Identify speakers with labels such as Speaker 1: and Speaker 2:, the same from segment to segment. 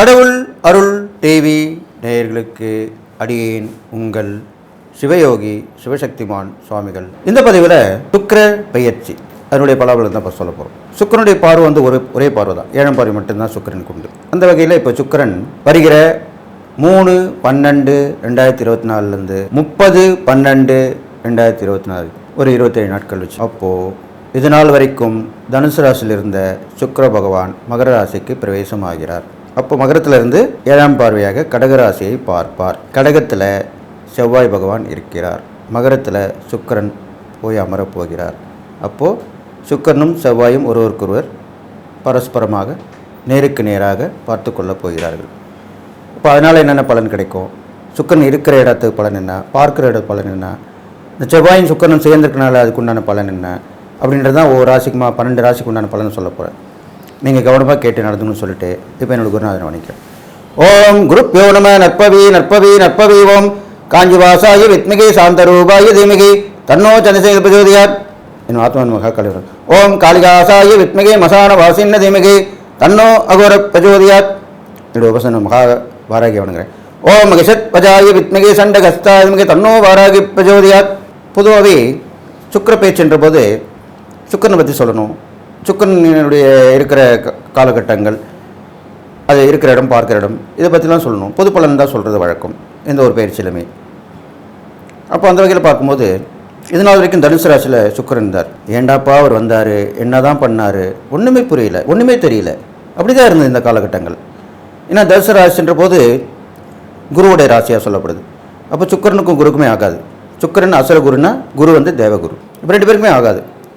Speaker 1: கடவுள் அருள் தேவி நேயர்களுக்கு அடியேன் உங்கள் சிவயோகி சிவசக்திமான் சுவாமிகள். இந்த பதிவில் சுக்கர பயிற்சி. அதனுடைய பலாபலம் தான் இப்போ சொல்ல போகிறோம் சுக்கரனுடைய பார்வை வந்து ஒரு ஒரே பார்வை தான். ஏழாம் பார்வை மட்டும்தான் சுக்கிரனுக்கு உண்டு அந்த வகையில் இப்போ சுக்கிரன் வருகிற மூணு பன்னெண்டு ரெண்டாயிரத்தி இருபத்தி நாலுலேருந்து முப்பது பன்னெண்டு ரெண்டாயிரத்தி இருபத்தி நாலு ஒரு இருபத்தேழு நாட்கள் வச்சு. அப்போது இது நாள் வரைக்கும் தனுசு ராசியில் இருந்த சுக்கர பகவான் மகர ராசிக்கு பிரவேசமாகிறார். அப்போ மகரத்திலிருந்து ஏழாம் பார்வையாக கடகராசியை பார்ப்பார். கடகத்தில் செவ்வாய் பகவான் இருக்கிறார். மகரத்தில் சுக்கரன் போய் அமரப் போகிறார். அப்போது சுக்கரனும் செவ்வாயும் ஒருவருக்கொருவர் பரஸ்பரமாக நேருக்கு நேராக பார்த்து கொள்ளப் போகிறார்கள். இப்போ அதனால் என்னென்ன பலன் கிடைக்கும்? சுக்கரன் இருக்கிற இடத்துக்கு பலன் என்ன? பார்க்குற இட பலன் என்ன? இந்த செவ்வாயும் சுக்கரனும் சேர்ந்துருக்கனால அதுக்குண்டான பலன் என்ன? அப்படின்றது தான் ஒவ்வொரு ராசிக்குமா பன்னெண்டு ராசிக்கு உண்டான பலன் சொல்ல போகிறேன் நீங்கள் கவனமாக கேட்டு நடந்துன்னு சொல்லிட்டு இப்போ என்னோட குருநாதன் வணிக்கிறேன் ஓம் குரு நம நற்பவி நற்பவி நற்பவி ஓம். காஞ்சிவாசாய வித்மிகி சாந்தரூபாய தீமிகி. தன்னோ சந்திரசேகர் பிரஜோதியார் என் ஆத்மன் மகா கலிவர் ஓம் காளிகாசாய வித்மிகி மசான வாசின்ன தீமிகி. தன்னோ அகோர பிரஜோதியாத் என்னுடைய உபசன மகா வாராகி வணங்குறேன். ஓம் மகிஷத் பஜாய வித்மிகி சண்டகஸ்தாத்மிகி தன்னோ வாராகி பிரஜோதியாத் பொதுவாகவே சுக்கர பேச்சுன்ற போது சுக்கரனை பற்றி சொல்லணும். சுக்கரனுடைய இருக்கிற க- காலகட்டங்கள் அது இருக்கிற இடம் பார்க்குற இடம் இதை பற்றிலாம் சொல்லணும். பொது பலன் தான் சொல்கிறது வழக்கம். எந்த ஒரு பயிற்சியிலுமே. அப்போ அந்த வகையில் பார்க்கும்போது இதனால் வரைக்கும் தனுசு ராசியில் சுக்கிரன் இருந்தார். ஏண்டாப்பா அவர் வந்தார். என்ன தான் பண்ணார்? ஒன்றுமே புரியல. ஒன்றுமே தெரியல. அப்படி தான் இருந்தது இந்த காலகட்டங்கள். ஏன்னா தனுசு ராசின்ற போது குருவுடைய ராசியாக சொல்லப்படுது. அப்போ சுக்கிரனுக்கும் குருக்குமே ஆகாது. சுக்கரன் அசுர குருனா குரு வந்து தேவகுரு. இப்போ ரெண்டு பேருக்குமே ஆகாது.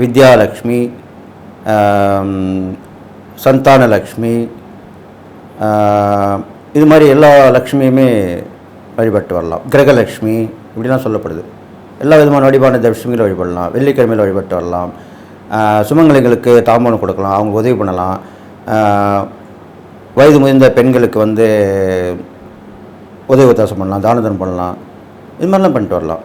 Speaker 1: வித்யாலக்ஷ்மி ஆம், சந்தானலக்ஷ்மி இது மாதிரி எல்லா லக்ஷ்மியுமே வழிபட்டு வரலாம். கிரகலக்ஷ்மி இப்படிலாம் சொல்லப்படுது. எல்லா விதமான வழிபாடு இந்த வழிபடலாம். வெள்ளிக்கிழமையில் வழிபட்டு வரலாம். சுமங்கலைகளுக்கு சுமங்கலிகளுக்கு தாம்பூலம் கொடுக்கலாம். அவங்க உதவி பண்ணலாம். வயது முதிர்ந்த பெண்களுக்கு வந்து உதவி உத்தாசம் பண்ணலாம். தான தர்மம் பண்ணலாம். இது மாதிரிலாம் பண்ணிட்டு வரலாம்.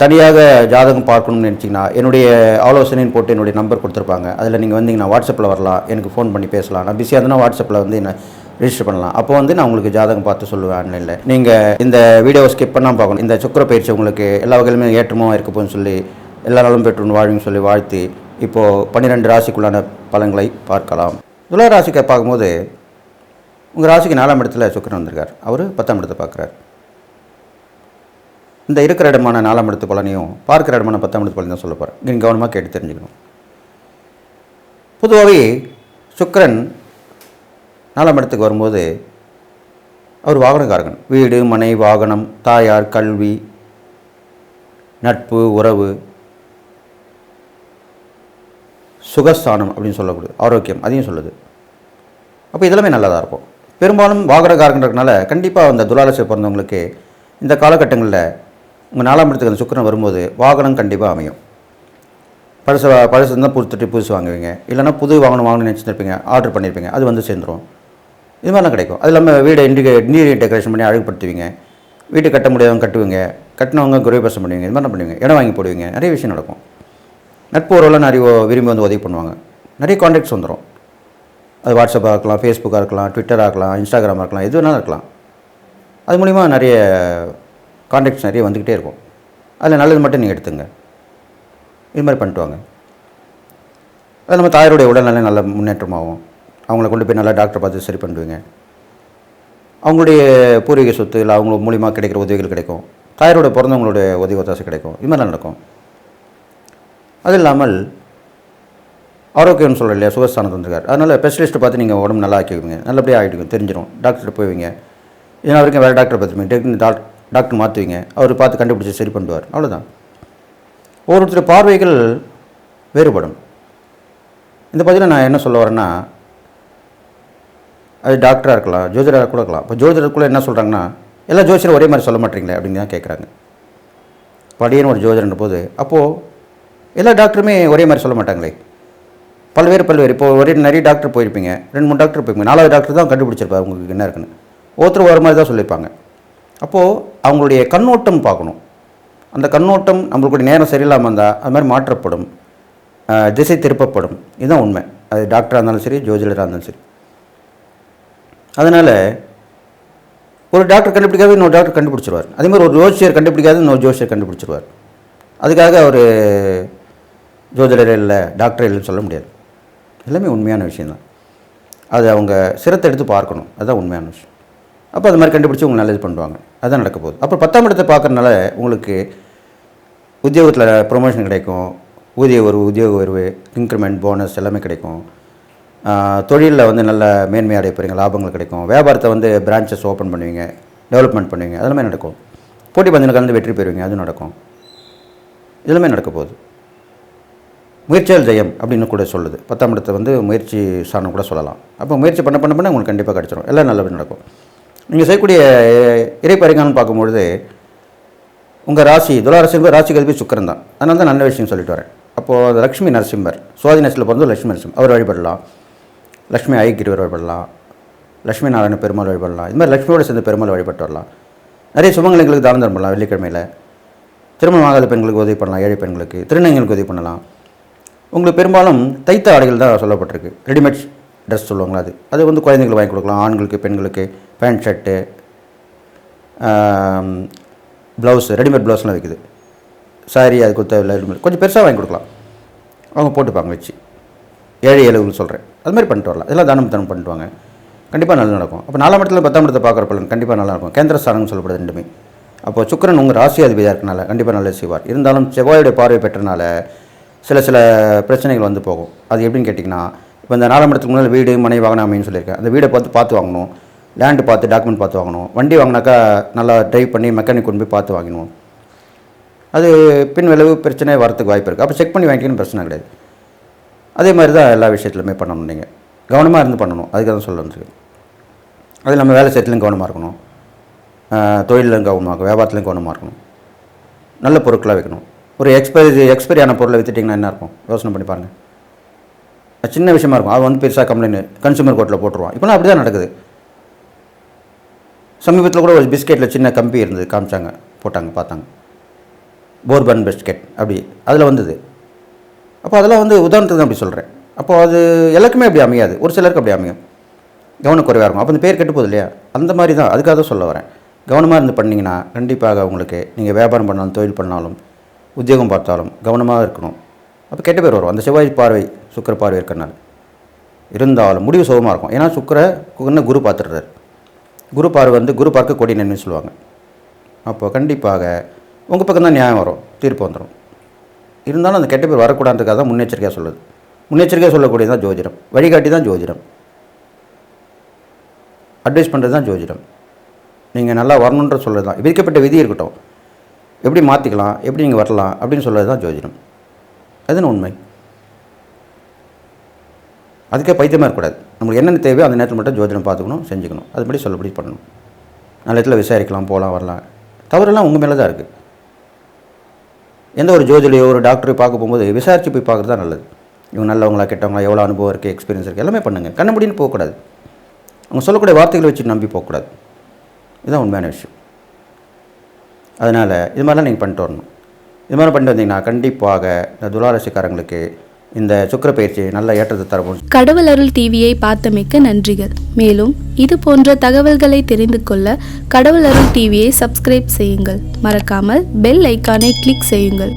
Speaker 1: தனியாக ஜாதகம் பார்க்கணும்னு நினச்சிங்கன்னா என்னுடைய ஆலோசனைன்னு போட்டு என்னுடைய நம்பர் கொடுத்துருப்பாங்க. அதில் நீங்கள் வந்தீங்கன்னா வாட்ஸ்அப்பில் வரலாம். எனக்கு ஃபோன் பண்ணி பேசலாம். நான் பிஸியாக இருந்தால் வாட்ஸ்அப்பில் வந்து என்ன ரிஜிஸ்டர் பண்ணலாம். அப்போ வந்து நான் உங்களுக்கு ஜாதகம் பார்த்து சொல்லுவேன் ஆன்லைனில் நீங்கள் இந்த வீடியோவை ஸ்கிப் பண்ணாமல் பார்க்கணும். இந்த சுக்கிர பயிற்சி உங்களுக்கு எல்லா வகையிலுமே ஏற்றமாக இருக்க போகுன்னு சொல்லி எல்லா நாளும் பெற்று சொல்லி வாழ்த்தி இப்போது பன்னிரெண்டு ராசிக்குள்ளான பலன்களை பார்க்கலாம். துலா ராசிக்கு பார்க்கும்போது உங்கள் ராசிக்கு நாலாம் இடத்துல சுக்கிரன் வந்திருக்கார். அவர் பத்தாம் இடத்தை பார்க்குறாரு. இந்த இருக்கிற இடமான நாலாம் இடத்து பலனையும் பார்க்குற இடமான பத்தாம் இடத்து பலனையும் சொல்ல போகிறேன் நீங்கள் கவனமாக கேட்டு தெரிஞ்சுக்கணும். பொதுவாகவே சுக்கரன் நாலாம் இடத்துக்கு வரும்போது அவர் வாகனக்காரகன். வீடு மனை வாகனம் தாயார் கல்வி நட்பு உறவு சுகஸ்தானம் அப்படின்னு சொல்லக்கூடாது ஆரோக்கியம் அதையும் சொல்லுது. அப்போ இதெல்லாமே நல்லா தான் இருக்கும். பெரும்பாலும் வாகனக்காரங்கன்றதுனால கண்டிப்பாக அந்த துலாலசை பிறந்தவங்களுக்கு இந்த காலகட்டங்களில் உங்கள் நாலாம் இடத்துக்கு அந்த சுக்கரன் வரும்போது வாகனம் கண்டிப்பாக அமையும். பழசு பழசு இருந்தால் புதுத்துட்டு புதுசு வாங்குவீங்க. இல்லைன்னா புது வாகனம் வாங்கணும்னு நினச்சிருப்பீங்க ஆர்டர் பண்ணியிருப்பீங்க அது வந்து சேர்ந்துரும். இது மாதிரிலாம் கிடைக்கும். அது இல்லாமல் வீடை இன்டிகே இன்டீரியர் டெக்கரேஷன் பண்ணி அழகுப்படுத்துவீங்க வீட்டை கட்ட முடியாதவங்க கட்டுவீங்க. கட்டினவங்க குறைபசம் பண்ணுவீங்க இது மாதிரிலாம் பண்ணுவீங்க. இடம் வாங்கி போடுவீங்க. நிறைய விஷயம் நடக்கும். நட்பு உறவுலாம் நிறைய விரும்பி வந்து உதவி பண்ணுவாங்க. நிறைய காண்டாக்ட்ஸ் வந்துடும் அது வாட்ஸ்அப்பாக இருக்கலாம் ஃபேஸ்புக்காக இருக்கலாம் ட்விட்டராக இருக்கலாம் இன்ஸ்டாகிராமாக இருக்கலாம் எது வேணாலும் இருக்கலாம். அது மூலிமா நிறைய கான்டாக்ட்ஸ் நிறைய வந்துக்கிட்டே இருக்கும். அதில் நல்லது மட்டும் நீங்கள் எடுத்துங்க. இது மாதிரி பண்ணிட்டு வாங்க. அது நம்ம தாயாருடைய உடல்நலம் நல்ல முன்னேற்றமாகும். அவங்கள கொண்டு போய் நல்லா டாக்டர் பார்த்து சரி பண்ணுவீங்க அவங்களுடைய பூர்வீக சொத்து இல்லை அவங்க மூலிமா கிடைக்கிற உதவிகள் கிடைக்கும். தாயாரோட பிறந்தவங்களுடைய உதவி ஒத்தாசை கிடைக்கும். இது மாதிரிலாம் நடக்கும். அது இல்லாமல் ஆரோக்கியம்னு சொல்கிற இல்லையா சுகஸ்தானத்து வந்திருக்காரு அதனால் ஸ்பெஷலிஸ்ட்டை பார்த்து நீங்கள் உடம்பு நல்லா ஆக்கிக்குவீங்க நல்லபடியாக ஆகிடுங்க தெரிஞ்சிடும் டாக்டர்கிட்ட போவீங்க இதனால் வரைக்கும் வேறு டாக்டர் பார்த்துருப்பீங்க. டெக்னி டாக்டர் டாக்டர் மாற்றுவீங்க அவர் பார்த்து கண்டுபிடிச்சி சரி பண்ணுவார். அவ்வளோதான் ஒவ்வொருத்தர் பார்வைகள் வேறுபடும். இந்த பதிலில் நான் என்ன சொல்ல வரேன்னா அது டாக்டராக இருக்கலாம் ஜோதிடராக கூட இருக்கலாம். இப்போ ஜோதிடருக்குள்ளே என்ன சொல்கிறாங்கன்னா எல்லா ஜோதிடரும் ஒரே மாதிரி சொல்ல மாட்டீங்களே அப்படின்னு தான் கேட்குறாங்க படியன்னு ஒரு ஜோதிடன்ற போது அப்போது எல்லா டாக்டருமே ஒரே மாதிரி சொல்ல மாட்டாங்களே. பல்வேறு பல்வேறு. இப்போ ஒரே நிறைய டாக்டர் போயிருப்பீங்க. ரெண்டு மூணு டாக்டர் போயிருப்பீங்க. நாலாவது டாக்டர் தான் கண்டுபிடிச்சிருப்பாரு. உங்களுக்கு என்ன இருக்குன்னு. ஒருத்தர் ஒரு மாதிரி தான் சொல்லியிருப்பாங்க. அப்போது அவங்களுடைய கண்ணோட்டம் பார்க்கணும். அந்த கண்ணோட்டம் நம்மளுடைய நேரம் சரியில்லாமல் இருந்தால் அது மாதிரி மாற்றப்படும். திசை திருப்பப்படும். இதுதான் உண்மை. அது டாக்டராக இருந்தாலும் சரி ஜோதிடராக இருந்தாலும் சரி. அதனால் ஒரு டாக்டர் கண்டுபிடிக்காத இன்னொரு டாக்டர் கண்டுபிடிச்சிருவார். அதே மாதிரி ஒரு ஜோசியர் கண்டுபிடிக்காத இன்னொரு ஜோசியர் கண்டுபிடிச்சிருவார். அதுக்காக அவர் ஜோதிடர் இல்லை டாக்டர் இல்லைன்னு சொல்ல முடியாது. எல்லாமே உண்மையான விஷயந்தான் அது அவங்க சிரத்தை எடுத்து பார்க்கணும். அதுதான் உண்மையான விஷயம். அப்போ அது மாதிரி கண்டுபிடிச்சி உங்களுக்கு நல்லது பண்ணுவாங்க. அதுதான் நடக்க போகுது. அப்புறம் பத்தாம் இடத்தை பார்க்குறனால உங்களுக்கு உத்தியோகத்தில் ப்ரொமோஷன் கிடைக்கும். ஊதிய உயர்வு உத்தியோக உயர்வு இன்க்ரிமெண்ட் போனஸ் எல்லாமே கிடைக்கும். தொழிலில் வந்து நல்ல மேன்மை அடைப்பீங்க லாபங்கள் கிடைக்கும். வியாபாரத்தை வந்து பிரான்ச்சஸ் ஓப்பன் பண்ணுவீங்க டெவலப்மெண்ட் பண்ணுவீங்க அதெல்லாமே நடக்கும். போட்டி பந்தயம் கலந்து வெற்றி பெறுவீங்க அதுவும் நடக்கும். இதெல்லாமே நடக்க போகுது. முயற்சியால் ஜெயம் அப்படின்னு கூட சொல்லுது. பத்தாம் இடத்தை வந்து முயற்சி சாணம் கூட சொல்லலாம். அப்போ முயற்சி பண்ண பண்ண பண்ண உங்களுக்கு கண்டிப்பாக கிடச்சிரும். எல்லாம் நல்லபடி நடக்கும். நீங்கள் செய்யக்கூடிய இறை பார்க்கும்பொழுது உங்கள் ராசி துளாராசி ராசி கல்வி சுக்கரன் தான். அதனால தான் நல்ல விஷயம் சொல்லிட்டு வரேன். அப்போது லக்ஷ்மி நரசிம்மர் சுவாதி நரசில் பிறந்து லக்ஷ்மி நரசிம்மர். அவர் வழிபடலாம். லக்ஷ்மி ஐக்கிரிவர் வழிபடலாம். லட்சுமி நாராயண பெருமாள் வழிபடலாம். இது மாதிரி லக்ஷ்மியோடு சேர்ந்து பெருமாள் வழிபட்டு வரலாம். நிறைய சுமங்கலங்களுக்கு தானம் தரம் பண்ணலாம் வெள்ளிக்கிழமையில். திருமணம் ஆகாத பெண்களுக்கு உதவி பண்ணலாம் ஏழை பெண்களுக்கு. திருநங்கைகளுக்கு உதவி பண்ணலாம். உங்களுக்கு பெரும்பாலும் தைத்த ஆடைகள் தான் சொல்லப்பட்டிருக்கு. ரெடிமேட் ட்ரெஸ் சொல்லுவாங்களா அது? அது வந்து குழந்தைங்களுக்கு வாங்கி கொடுக்கலாம் ஆண்களுக்கு பெண்களுக்கு. பேண்ட் ஷர்ட்டு ப்ளவுஸு ரெடிமேட் ப்ளவுஸ்லாம் விற்குது சாரி அது கொடுத்த ரெடிமேட் கொஞ்சம் பெருசாக வாங்கி கொடுக்கலாம். அவங்க போட்டுப்பாங்க வச்சு. ஏழை ஏழுகள் சொல்கிறேன் அது மாதிரி பண்ணிட்டு வரலாம். இதெல்லாம் தானம் தானம் பண்ணிட்டு வாங்க. கண்டிப்பாக நல்லா நடக்கும். அப்போ நாலாம் இடத்துல பத்தாம் இடத்தை பார்க்குற பலன் கண்டிப்பாக நல்லா இருக்கும். கேந்திர ஸ்தானம்னு சொல்லப்படுது ரெண்டுமே. அப்போ சுக்கிரன் உங்கள் ராசி அதிபதியாக இருக்கனால கண்டிப்பாக நல்லது செய்வார். இருந்தாலும் செவ்வாயுடைய பார்வை பெற்றனால சில சில பிரச்சனைகள் வந்து போகும். அது எப்படின்னு கேட்டிங்கன்னா இப்போ இந்த நாலாம் இடத்துக்கு முன்னால் வீடு மனை வாகனம் அமைன்னு சொல்லியிருக்கேன். அந்த வீடை பார்த்து பார்த்து வாங்கணும். லேண்டு பார்த்து டாக்குமெண்ட் பார்த்து வாங்கணும். வண்டி வாங்கினாக்கா நல்லா ட்ரைவ் பண்ணி மெக்கானிக் கொண்டு போய் பார்த்து வாங்கினோம் அது பின் விளைவு பிரச்சனை வரத்துக்கு வாய்ப்பு இருக்குது அப்போ செக் பண்ணி வாங்கிக்கணும் பிரச்சனை கிடையாது. அதே மாதிரி தான் எல்லா விஷயத்துலையுமே பண்ணணும் நீங்கள் கவனமாக இருந்து பண்ணணும். அதுக்கு தான் சொல்ல வந்துருக்கு அது நம்ம வேலை செய்யத்துலையும் கவனமாக இருக்கணும். தொழிலும் கவனமாக இருக்கணும். வியாபாரத்துலையும் கவனமாக இருக்கணும். நல்ல பொருட்களாக வைக்கணும். ஒரு எக்ஸ்பைரி எக்ஸ்பைரியான பொருளை விற்றுட்டிங்கன்னா என்ன இருக்கும்? யோசனை பண்ணி பாருங்கள் சின்ன விஷயமா இருக்கும். அது வந்து பெருசாக கம்ப்ளைண்ட் கன்சூமர் கோர்ட்டில் போட்டுருவான். இப்போலாம் அப்படி தான் நடக்குது. சமீபத்தில் கூட ஒரு பிஸ்கெட்டில் சின்ன கம்பி இருந்தது காமிச்சாங்க போட்டாங்க பார்த்தாங்க. போர்பன் பிஸ்கெட் அப்படி அதில் வந்தது. அப்போ அதெல்லாம் வந்து உதாரணத்துக்கு தான் அப்படி சொல்கிறேன் அப்போ அது எல்லாருக்குமே அப்படி அமையாது. ஒரு சிலருக்கு அப்படி அமையும். கவனக்குறைவாக இருக்கும். அப்போ இந்த பேர் கெட்டு போகுது இல்லையா? அந்த மாதிரி தான். அதுக்காக தான் சொல்ல வரேன். கவனமாக இருந்து பண்ணிங்கன்னா கண்டிப்பாக உங்களுக்கு நீங்கள் வியாபாரம் பண்ணாலும் தொழில் பண்ணாலும் உத்தியோகம் பார்த்தாலும் கவனமாக இருக்கணும். அப்போ கெட்ட பேர் வரும். அந்த செவ்வாய் பார்வை சுக்கிர பார்வை இருக்கிறனால. இருந்தாலும் முடிவு சுகமாக இருக்கும். ஏன்னா சுக்கரை குரு பார்த்துடுறாரு. குரு பார்வை வந்து குரு பார்க்க கொடி நன்மை சொல்லுவாங்க. அப்போ கண்டிப்பாக உங்கள் பக்கம் தான் நியாயம் வரும் தீர்ப்பு வந்துடும் இருந்தாலும் அந்த கெட்ட பேர் வரக்கூடாதுக்காக தான் முன்னெச்சரிக்கையாக சொல்லுது. முன்னெச்சரிக்கையாக சொல்லக்கூடியது தான் ஜோதிடம். வழிகாட்டி தான் ஜோதிடம். அட்வைஸ் பண்ணுறது தான் ஜோதிடம். நீங்கள் நல்லா வரணுன்ற சொல்கிறது தான். விதிக்கப்பட்ட விதி இருக்கட்டும். எப்படி மாற்றிக்கலாம் எப்படி நீங்கள் வரலாம் அப்படின்னு சொல்கிறது தான் ஜோதிடம். அதுன்னு உண்மை. அதுக்கே பைத்தியமாக இருக்கக்கூடாது. நம்மளுக்கு என்னென்ன தேவையோ அந்த நேரத்தில் மட்டும் ஜோதிடம் பார்த்துக்கணும் செஞ்சுக்கணும். அதுபடி சொல்லபடி பண்ணணும். நல்ல இடத்துல விசாரிக்கலாம் போகலாம் வரலாம். தவறெல்லாம் உங்கள் மேலே தான் இருக்குது எந்த ஒரு ஜோதிலையோ ஒரு டாக்டரையோ பார்க்க போகும்போது விசாரித்து போய் பார்க்குறது தான் நல்லது. இவங்க நல்லவங்களா கெட்டவங்களா எவ்வளோ அனுபவம் இருக்குது எக்ஸ்பீரியன்ஸ் இருக்குது எல்லாமே பண்ணுங்கள் கண்ணமுடின்னு போகக்கூடாது. அவங்க சொல்லக்கூடிய வார்த்தைகளை வச்சு நம்பி போகக்கூடாது. இதுதான் உண்மையான விஷயம். அதனால் இது மாதிரிலாம் நீங்கள் பண்ணிட்டு வரணும். இது மாதிரி பண்ணிட்டு வந்தீங்கன்னா கண்டிப்பாக இந்த துளாராசிக்காரங்களுக்கு இந்த சுக்கர பயிற்சி நல்ல ஏற்றத்தை தரவும்
Speaker 2: கடவுள் அருள் டிவியை பார்த்தமைக்க நன்றிகள். மேலும் இது போன்ற தகவல்களை தெரிந்து கொள்ள கடவுள் அருள் டிவியை சப்ஸ்கிரைப் செய்யுங்கள். மறக்காமல் பெல் ஐக்கானை கிளிக் செய்யுங்கள்.